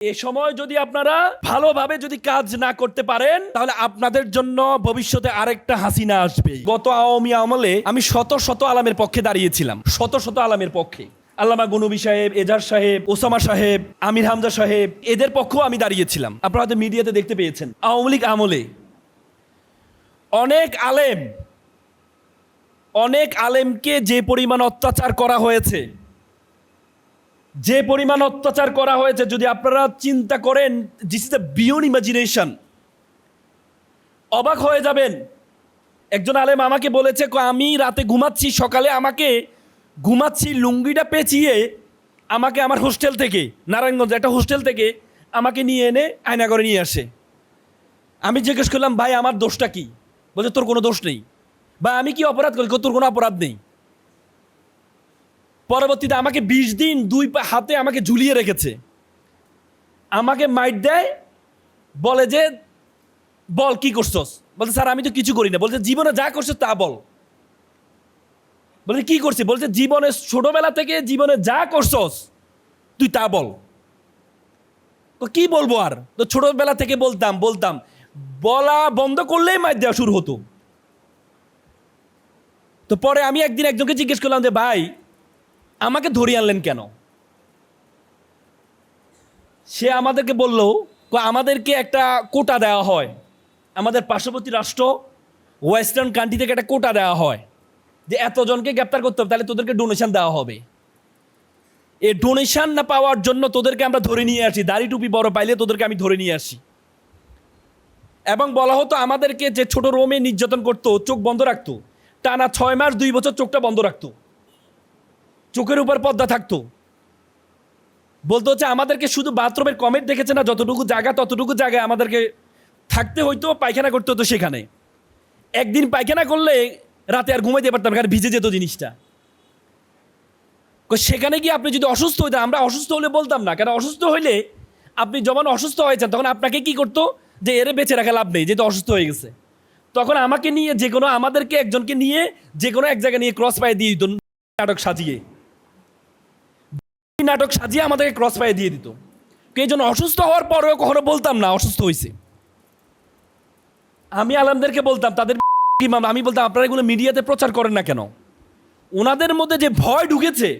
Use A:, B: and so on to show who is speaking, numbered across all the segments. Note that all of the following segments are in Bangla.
A: এ সময় যদি আপনারা ভালোভাবে যদি কাজ না করতে পারেন, তাহলে আপনাদের জন্য ভবিষ্যতে আরেকটা হাসিনা আসবে। গত আওয়ামী আমলে আমি শত শত আলামের পক্ষে দাঁড়িয়েছিলাম। শত শত আলামের পক্ষে। আল্লামা গনবী সাহেব এজার সাহেব, ওসামা সাহেব, আমির হামজা সাহেব, এদের পক্ষেও আমি দাঁড়িয়েছিলাম। আপনারা হয়তো মিডিয়াতে দেখতে পেয়েছেন। আওয়ামী লীগ আমলে অনেক আলেম, অনেক আলেমকে যে পরিমাণ অত্যাচার করা হয়েছে যে পরিমাণ অত্যাচার করা হয়েছে, যদি আপনারা চিন্তা করেন this is the beyond imagination অবাক হয়ে যাবেন। একজন আলেম আমাকে বলেছে আমি রাতে ঘুমাচ্ছি, সকালে আমাকে ঘুমাচ্ছি, লুঙ্গিটা পেঁচিয়ে আমাকে আমার হোস্টেল থেকে, নারায়ণগঞ্জ, একটা হোস্টেল থেকে আমাকে নিয়ে এনে আয়না করে নিয়ে আসে। আমি জিজ্ঞেস করলাম, ভাই, আমার দোষটা কি? বলছে, তোর কোনো দোষ নেই। বা আমি কি অপরাধ করি? তোর কোনো অপরাধ নেই। পরবর্তীতে আমাকে বিশ দিন দুই হাতে আমাকে ঝুলিয়ে রেখেছে। আমাকে মাইট দেয়, বলে যে, বল, কি করছস? বলছে, স্যার, আমি তো কিছু করি না। বলছে, জীবনে যা করছ তা বল। বলছে, কি করছি? বলছে, জীবনে ছোটবেলা থেকে জীবনে যা করছস, তুই তা বল। তো কি বলব আর? তো ছোটবেলা থেকে বলতাম বলতাম, বলা বন্ধ করলেই মাইট দেওয়া শুরু হতো। তো পরে আমি একদিন একজনকে জিজ্ঞেস করলাম যে, ভাই আমাকে ধরিয়ে আনলেন কেন? সে আমাদেরকে বলল "ক, আমাদেরকে একটা কোটা দেওয়া হয়। আমাদের পার্শ্ববর্তী রাষ্ট্র ওয়েস্টার্ন কান্ট্রি থেকে একটা কোটা দেওয়া হয় যে এতজনকে গ্রেপ্তার করতে হবে তাহলে তোদেরকে ডোনেশন দেওয়া হবে। এই ডোনেশন না পাওয়ার জন্য তোদেরকে আমরা ধরে নিয়ে আসি দাড়ি টুপি বড় পাইলে তোদেরকে আমি ধরে নিয়ে আসি। এবং বলা হতো আমাদেরকে যে ছোট রোমে নির্যাতন করতো চোখ বন্ধ রাখতো টানা ছয় মাস দুই বছর চোখটা বন্ধ রাখতো। চোখের উপর পর্দা থাকতো। বলতে হচ্ছে, আমাদেরকে শুধু বাথরুমের কমেন্ট দেখেছে না, যতটুকু জায়গা, ততটুকু জায়গায় আমাদেরকে থাকতে হইতো, পায়খানা করতে হতো সেখানে। একদিন পায়খানা করলে রাতে আর ঘুমাইতে পারতাম কারণ ভিজে যেত জিনিসটা। সেখানে গিয়ে আপনি যদি অসুস্থ হইতেন আমরা অসুস্থ হলে বলতাম না, কারণ অসুস্থ হইলে আপনি যখন অসুস্থ হয়েছেন তখন আপনাকে কি করতো? যে এরে বেঁচে রাখা লাভ নেই, যেহেতু অসুস্থ হয়ে গেছে। তখন আমাকে নিয়ে যে কোনো, আমাদেরকে একজনকে নিয়ে যে কোনো এক জায়গায় নিয়ে ক্রস পায়ে দিয়ে দিত, নাটক সাজিয়ে। নাটক সাজিয়ে আমাদেরকে ক্রস পায়ে দিয়ে দিত। এই জন্য অসুস্থ হওয়ার পরেও কখনো বলতাম না, অসুস্থ হয়েছে আমি আলমদেরকে বলতাম, তাদের আমি বলতাম, আপনারা এগুলো মিডিয়াতে প্রচার করেন না কেন? ওনাদের মধ্যে যে ভয় ঢুকেছে,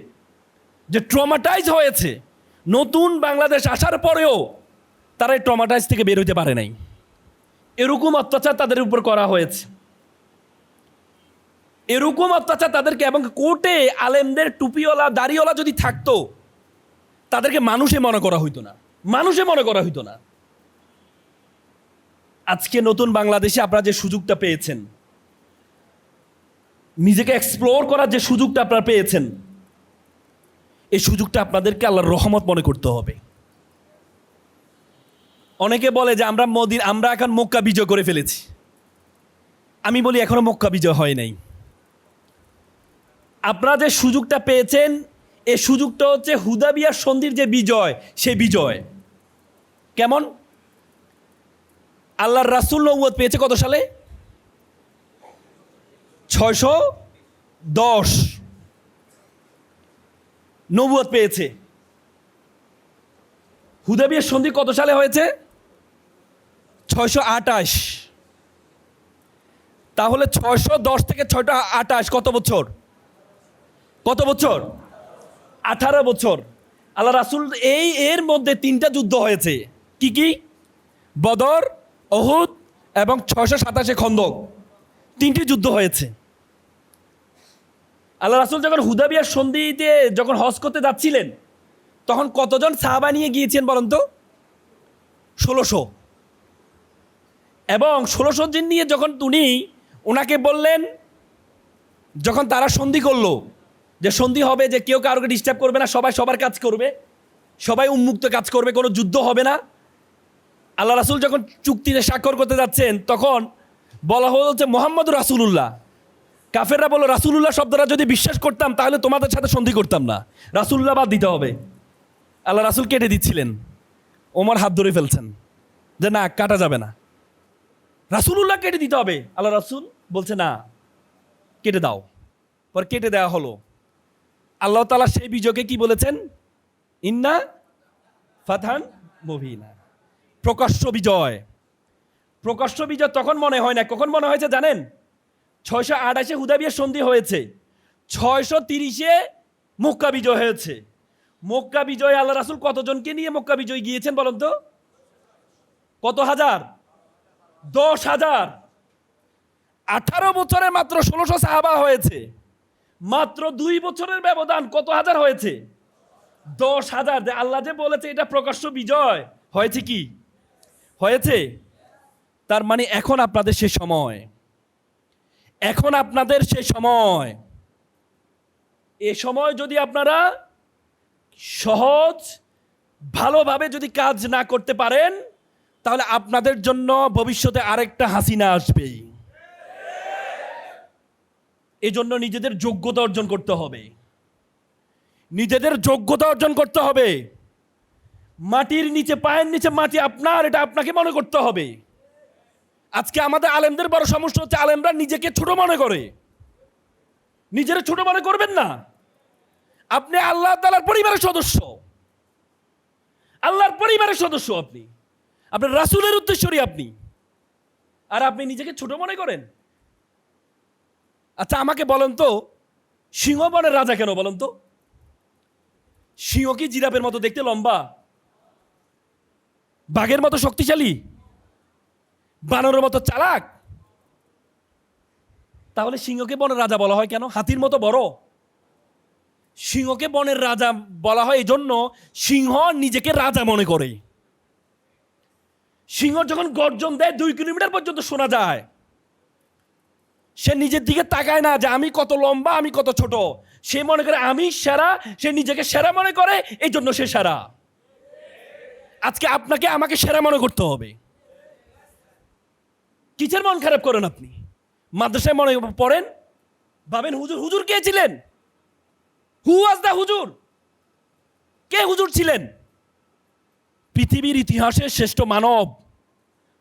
A: যে ট্রমাটাইজ হয়েছে, নতুন বাংলাদেশ আসার পরেও তারা এই ট্রমাটাইজ থেকে বের হতে পারে নাই। এরকম অত্যাচার তাদের উপর করা হয়েছে। এরকম অত্যাচার তাদেরকে, এবং কোর্টে আলেমদের টুপিওয়ালা, দাড়িওয়ালা যদি থাকতো তাদেরকে মানুষে মনে করা হইতো না। মানুষে মনে করা হইতো না। আজকে নতুন বাংলাদেশে আপনারা যে সুযোগটা পেয়েছেন, নিজেকে এক্সপ্লোর করার যে সুযোগটা আপনারা পেয়েছেন, এই সুযোগটা আপনাদেরকে আল্লাহর রহমত মনে করতে হবে। অনেকে বলে যে, আমরা মদিন, আমরা এখন মক্কা বিজয় করে ফেলেছি। আমি বলি, এখনও মক্কা বিজয় হয় নাই। আপনারা যে সুযোগটা পেয়েছেন এই সুযোগটা হচ্ছে হুদাবিয়ার সন্ধির যে বিজয়, সে বিজয়। কেমন? আল্লাহর রাসুল নৌবত পেয়েছে কত সালে? ছয়শো দশ। নবুয়ত পেয়েছে। হুদাবিয়ার সন্ধি কত সালে হয়েছে? ছয়শো আটাশ তাহলে ছয়শো দশ থেকে ছয়টা আটাশ কত বছর? কত বছর? আঠারো বছর। আল্লাহ রাসুল এই এর মধ্যে তিনটা যুদ্ধ হয়েছে। কি কি? বদর অহুদ এবং ছয়শো সাতাশে খন্দক। তিনটি যুদ্ধ হয়েছে। আল্লাহ রাসুল যখন হুদাবিয়ার সন্ধিতে যখন হজ করতে যাচ্ছিলেন, তখন কতজন সাহাবা নিয়ে গিয়েছেন বলেন তো? ষোলোশো। এবং ষোলোশো জন নিয়ে যখন উনি ওনাকে বললেন, যখন তারা সন্ধি করল যে সন্ধি হবে যে কেউ কারোকে ডিস্টার্ব করবে না, সবাই সবার কাজ করবে। সবাই উন্মুক্ত কাজ করবে, কোনো যুদ্ধ হবে না। আল্লাহ রাসুল যখন চুক্তিতে স্বাক্ষর করতে যাচ্ছেন, তখন বলা হচ্ছে মোহাম্মদ রাসুলুল্লাহ। কাফেররা বলল, রাসুলুল্লাহ শব্দটা যদি বিশ্বাস করতাম, তাহলে তোমাদের সাথে সন্ধি করতাম না। রাসুল্লাহ বাদ দিতে হবে। আল্লাহ রাসুল কেটে দিচ্ছিলেন। ওমর হাত ধরে ফেলছেন। যে না, কাটা যাবে না। রাসুলুল্লাহ কেটে দিতে হবে। আল্লাহ রাসুল বলছে, না, কেটে দাও। পর কেটে দেওয়া হলো। আল্লাহ তালা সেই বিজয়কে কি বলেছেন? ইন্না ফাথান মুভিনা প্রকাশ্য বিজয়। প্রকাশ্য বিজয় তখন মনে হয় না কখন মনে হয়েছে জানেন? ছয়শো আঠাশে হুদাবিয়া সন্ধি হয়েছে। ছয়শো তিরিশে মক্কা বিজয় হয়েছে। মক্কা বিজয় আল্লাহ রাসুল কতজনকে নিয়ে মক্কা বিজয় গিয়েছেন বলুন তো? কত হাজার? দশ হাজার। আঠারো বছরে মাত্র ষোলোশো সাহাবা হয়েছে। মাত্র দুই বছরের ব্যবধান কত হাজার হয়েছে? দশ হাজার। আল্লাহ যে বলেছে, এটা প্রকাশ্য বিজয়। হয়েছে কি? হয়েছে? তার মানে এখন আপনাদের সে সময়। এখন আপনাদের সে সময়। এ সময় যদি আপনারা সহজ, ভালোভাবে যদি কাজ না করতে পারেন, তাহলে আপনাদের জন্য ভবিষ্যতে আরেকটা হাসিনা আসবে এই জন্য নিজেদের যোগ্যতা অর্জন করতে হবে। নিজেদের যোগ্যতা অর্জন করতে হবে। মাটির নিচে, পায়ের নিচে মাটি আপনার, এটা আপনাকে মনে করতে হবে। আজকে আমাদের আলেমদের বড় সমস্যা হচ্ছে আলেমরা নিজেকে ছোট মনে করে। নিজের ছোট মনে করবেন না। আপনি আল্লাহ তালার পরিবারের সদস্য। আল্লাহর পরিবারের সদস্য আপনি। আপনার রাসুলের উদ্দেশ্যরই আপনি। আর আপনি নিজেকে ছোট মনে করেন। আচ্ছা আমাকে বলেন তো, সিংহ বনের রাজা কেন বলেন তো? সিংহ কি জিরাফের মতো দেখতে লম্বা? বাঘের মতো শক্তিশালী? বানরের মতো চালাক? তাহলে সিংহকে বনের রাজা বলা হয় কেন? হাতির মতো বড়? সিংহকে বনের রাজা বলা হয় এই জন্য সিংহ নিজেকে রাজা মনে করে। সিংহ যখন গর্জন দেয় দুই কিলোমিটার পর্যন্ত শোনা যায়। সে নিজের দিকে তাকায় না যে আমি কত লম্বা, আমি কত ছোট। সে মনে করে, আমি সেরা। সে নিজেকে সেরা মনে করে, এই জন্য সে সেরা। আজকে আপনাকে আমাকে সেরা মনে করতে হবে। কিসের মন খারাপ করেন আপনি? মাদ্রাসায় মনে পড়েন? ভাবেন, হুজুর হুজুর কে ছিলেন? হু ওয়াজ দ্য হুজুর? কে হুজুর ছিলেন? পৃথিবীর ইতিহাসের শ্রেষ্ঠ মানব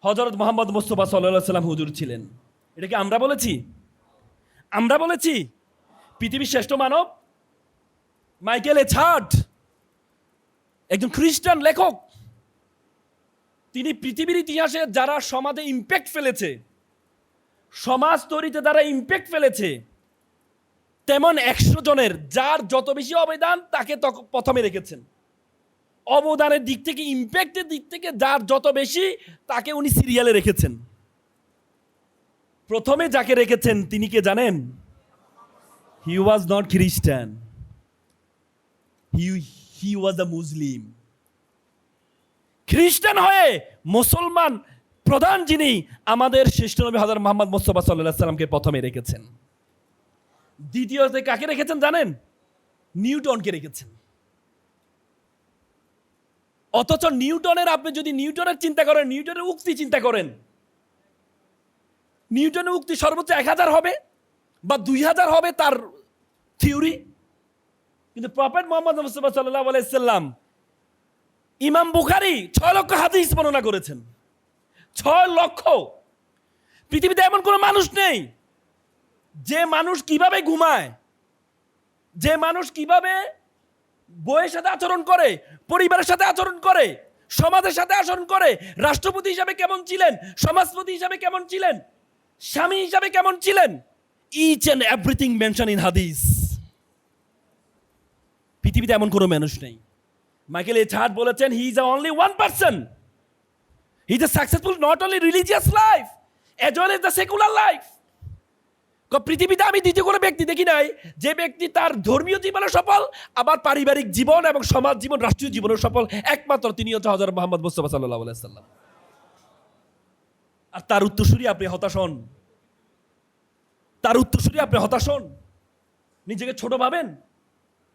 A: হজরত মোহাম্মদ মোস্তফা সাল্লাহ সাল্লাম হুজুর ছিলেন। এটা কি আমরা বলেছি। আমরা বলেছি, পৃথিবীর শ্রেষ্ঠ মানব, মাইকেল এছার্ট একজন খ্রিস্টান লেখক। তিনি পৃথিবীর ইতিহাসে যারা সমাজে ইম্প্যাক্ট ফেলেছে, সমাজ তৈরিতে যারা ইম্প্যাক্ট ফেলেছে, তেমন একশো জনের যার যত বেশি অবদান তক- প্রথমে রেখেছেন। অবদানের দিক থেকে ইম্প্যাক্টের দিক থেকে যার যত বেশি তাকে উনি সিরিয়ালে রেখেছেন। প্রথমে যাকে রেখেছেন, তিনি কে জানেন? হি ওয়াজ নট খ্রিস্টান হি হি ওয়াজ দ্য মুসলিম খ্রিস্টান হয়ে মুসলমান প্রধান যিনি আমাদের শ্রেষ্ঠ নবী হাজার মোহাম্মদ মোস্তফা সাল্লাহ সাল্লামকে প্রথমে রেখেছেন। দ্বিতীয়তে কাকে রেখেছেন জানেন? নিউটনকে রেখেছেন। অথচ নিউটনের, আপনি যদি নিউটনের চিন্তা করেন, নিউটনের উক্তি চিন্তা করেন নিউটনের উক্তি সর্বোচ্চ এক হাজার হবে বা দুই হাজার হবে তার থিওরি। কিন্তু প্রফেট মোহাম্মদ মুস্তফা সাল্লাহ আলাইসাল্লাম ইমাম বুখারি ছয় লক্ষ হাদিস বর্ণনা করেছেন। ছয় লক্ষ। পৃথিবীতে এমন কোনো মানুষ নেই যে মানুষ কীভাবে ঘুমায়, যে মানুষ কীভাবে বইয়ের সাথে আচরণ করে, পরিবারের সাথে আচরণ করে, সমাজের সাথে আচরণ করে, রাষ্ট্রপতি হিসাবে কেমন ছিলেন, সমাজপতি হিসাবে কেমন ছিলেন স্বামী হিসাবে কেমন ছিলেন? Each and everything mention in হাদিস পৃথিবীতে এমন কোনো মানুষ নেই। মাইকেল এ ছাড় বলেছেন he is a only one person he is a successful not only religious life as well as the secular life পৃথিবীতে আমি দ্বিতীয় কোনো ব্যক্তি দেখি নাই, যে ব্যক্তি তার ধর্মীয় জীবনে সফল, আবার পারিবারিক জীবন এবং সমাজ জীবন, রাষ্ট্রীয় জীবনে সফল, একমাত্র তিনি হচ্ছে হজরত মোহাম্মদ মুস্তফা সাল্লাহ সাল্লাম। আর তার উত্তরসূরি আপনি হতাশ হন। তার উত্তরসূরি আপনি হতাশ হন। নিজেকে ছোট ভাবেন।